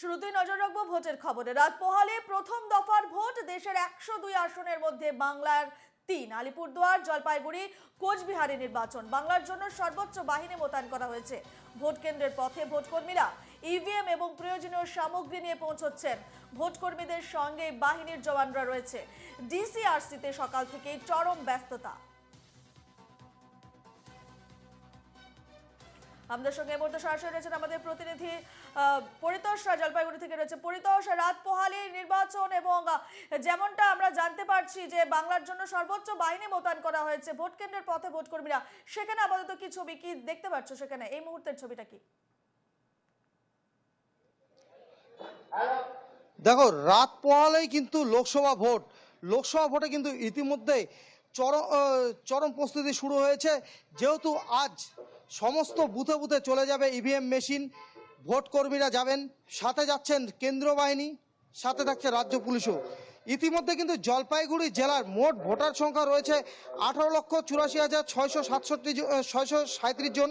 শুরুতেই নজর রাখব ভোটের খবরে। রাত পোহালে প্রথম দফার ভোট দেশের একশো দুই আসনের মধ্যে বাংলার তিন, আলিপুরদুয়ার, জলপাইগুড়ি, কোচবিহারে নির্বাচন। বাংলার জন্য সর্বোচ্চ বাহিনী মোতায়েন করা হয়েছে। ভোট কেন্দ্রের পথে ভোটকর্মীরা ইভিএম এবং প্রয়োজনীয় সামগ্রী নিয়ে পৌঁছচ্ছেন। ভোটকর্মীদের সঙ্গে বাহিনীর জওয়ানরা রয়েছে। ডিসিআরসিতে সকাল থেকেই চরম ব্যস্ততা। আমাদের সঙ্গে এই মুহূর্তে সরাসরি রয়েছেন আমাদের প্রতিনিধি পরিতোষ জলপাইগুড়ি থেকে রয়েছে। পরিতোষ, রাত পোহালি নির্বাচন এবং যেমনটা আমরা জানতে পারছি যে বাংলার জন্য সর্বোচ্চ বাহিনী মোতায়েন করা হয়েছে ভোট কেন্দ্রের পথে ভোট কর্মীরা সেখানে আপাতত কি ছবি কি দেখতে পাচ্ছ সেখানে? এই মুহূর্তের ছবিটা কি? দেখো, রাত পোহালেই কিন্তু লোকসভা ভোট। লোকসভা ভোটে কিন্তু ইতিমধ্যে চরম চরম প্রস্তুতি শুরু হয়েছে। যেহেতু আজ সমস্ত বুথে বুথে চলে যাবে ইভিএম মেশিন ভোট কর্মীরা যাবেন, সাথে যাচ্ছেন কেন্দ্র বাহিনী, সাথে থাকছে রাজ্য পুলিশও। ইতিমধ্যে কিন্তু জলপাইগুড়ি জেলার মোট ভোটার সংখ্যা রয়েছে আঠারো লক্ষ চুরাশি হাজার ছয়শো সাতষট্টি ছয়শো সাঁত্রিশ জন।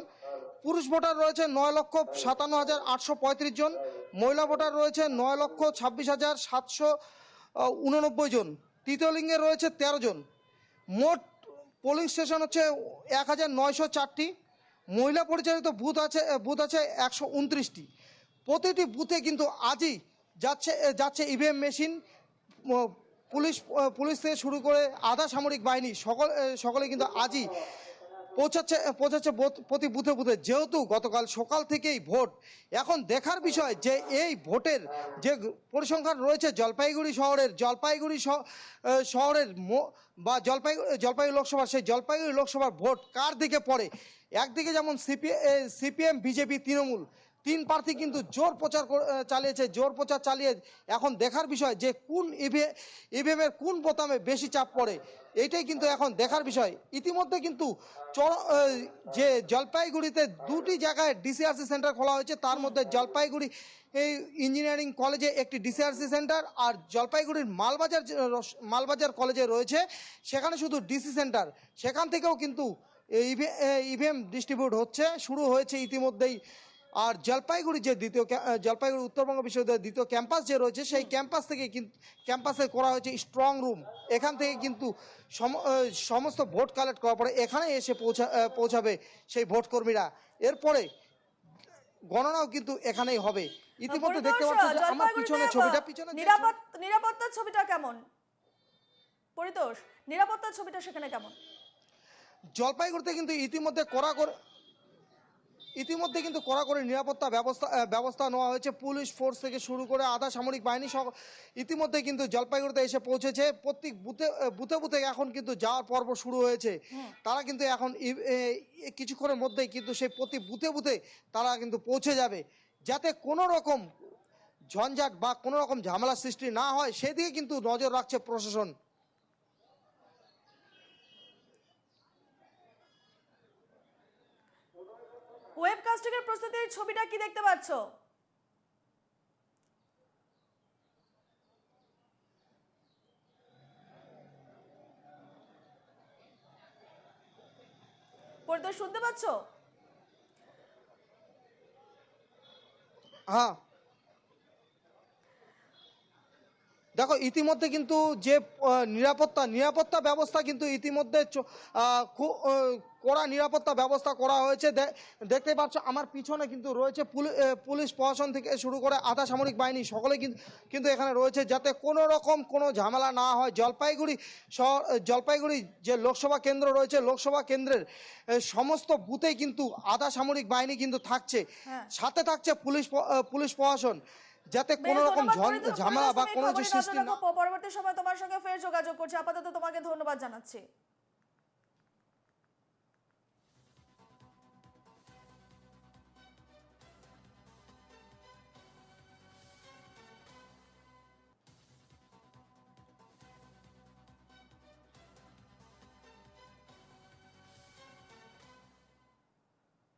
পুরুষ ভোটার রয়েছে নয় লক্ষ সাতান্ন হাজার আটশো পঁয়ত্রিশ জন, মহিলা ভোটার রয়েছে নয় লক্ষ ছাব্বিশ হাজার সাতশো উননব্বই জন। তৃতীয় লিঙ্গে রয়েছে তেরো জন। মোট পোলিং স্টেশন হচ্ছে এক হাজার নয়শো চারটি। মহিলা পরিচালিত বুথ আছে বুথ আছে একশো উনত্রিশটি। প্রতিটি বুথে কিন্তু আজই যাচ্ছে যাচ্ছে ইভিএম মেশিন পুলিশ পুলিশ থেকে শুরু করে আধা সামরিক বাহিনী, সকল সকলে কিন্তু আজই পৌঁছাচ্ছে পৌঁছাচ্ছে প্রতি বুথে বুথে যেহেতু গতকাল সকাল থেকেই ভোট, এখন দেখার বিষয় যে এই ভোটের যে পরিসংখ্যান রয়েছে, জলপাইগুড়ি শহরের জলপাইগুড়ি শহরের বা জলপাইগুড়ি জলপাইগুড়ি লোকসভা, সেই জলপাইগুড়ি লোকসভার ভোট কার দিকে পড়ে? একদিকে যেমন সিপি সিপিএম, বিজেপি, তৃণমূল তিন প্রার্থী কিন্তু জোর প্রচার চালিয়েছে, জোর প্রচার চালিয়ে এখন দেখার বিষয় যে কোন ইভে ইভিএমের কোন বোতামে বেশি চাপ পড়ে, এইটাই কিন্তু এখন দেখার বিষয়। ইতিমধ্যে কিন্তু যে জলপাইগুড়িতে দুটি জায়গায় ডিসিআরসি সেন্টার খোলা হয়েছে, তার মধ্যে জলপাইগুড়ি এই ইঞ্জিনিয়ারিং কলেজে একটি ডিসিআরসি সেন্টার আর জলপাইগুড়ির মালবাজার মালবাজার কলেজে রয়েছে, সেখানে শুধু ডিসি সেন্টার। সেখান থেকেও কিন্তু ইভিএম ডিস্ট্রিবিউট হচ্ছে, শুরু হয়েছে ইতিমধ্যেই। আর জলপাইগুড়ি যে দ্বিতীয় জলপাইগুড়ি উত্তরবঙ্গ বিশ্ববিদ্যালয়ের দ্বিতীয় ক্যাম্পাস যে রয়েছে সেই ক্যাম্পাস থেকে কিন্তু ক্যাম্পাসে করা হয়েছে স্ট্রং রুম এখান থেকে কিন্তু সম- সমস্ত ভোট কালেক্ট করার পরে এখানে এসে পৌঁছা পৌঁছাবে সেই ভোট কর্মীরা। এরপরে গণনাও কিন্তু এখানেই হবে। ইতিমধ্যে দেখতে পাচ্ছ যে আমার পিছনে ছবিটা পিছনে নিরাপত্তার ছবিটা কেমন? পরিতোষ নিরাপত্তার ছবিটা সেখানে কেমন? জলপাইগুড়িতে কিন্তু ইতিমধ্যে করে ইতিমধ্যে কিন্তু কড়াকড়ি নিরাপত্তা ব্যবস্থা ব্যবস্থা নেওয়া হয়েছে। পুলিশ ফোর্স থেকে শুরু করে আধা সামরিক বাহিনী সহ ইতিমধ্যে কিন্তু জলপাইগুড়িতে এসে পৌঁছেছে। প্রত্যেক বুথে বুথে বুথে এখন কিন্তু যাওয়ার পর্ব শুরু হয়েছে। তারা কিন্তু এখন কিছুক্ষণের মধ্যেই কিন্তু সেই প্রতি বুথে বুথে তারা কিন্তু পৌঁছে যাবে। যাতে কোনো রকম ঝঞ্ঝাট বা কোনো রকম ঝামেলা সৃষ্টি না হয় সেদিকে কিন্তু নজর রাখছে প্রশাসন। ওয়েবকাস্টিং এর প্রস্তুতির ছবিটা কি দেখতে পাচ্ছ? পড়তে শুনতে পাচ্ছ? হ্যাঁ। দেখো ইতিমধ্যে কিন্তু যে নিরাপত্তা নিরাপত্তা ব্যবস্থা কিন্তু ইতিমধ্যে খুব কড়া নিরাপত্তা ব্যবস্থা করা হয়েছে। দেখতে পাচ্ছ আমার পিছনে কিন্তু রয়েছে পুলি- পুলিশ প্রশাসন থেকে শুরু করে আধা সামরিক বাহিনী সকলে কিন্তু কিন্তু এখানে রয়েছে যাতে কোনো রকম কোনো ঝামেলা না হয়। জলপাইগুড়ি শহর জলপাইগুড়ি যে লোকসভা কেন্দ্র রয়েছে লোকসভা কেন্দ্রের সমস্ত বুথেই কিন্তু আধা সামরিক বাহিনী কিন্তু থাকছে। হ্যাঁ। সাথে থাকছে পুলিশ পুলিশ প্রশাসন। যাতে কোনো রকম ঝামেলা বা কোনো সৃষ্টি না পরবর্তী সময় তোমার সঙ্গে ফের যোগাযোগ করছি। আপাতত তোমাকে ধন্যবাদ জানাচ্ছি।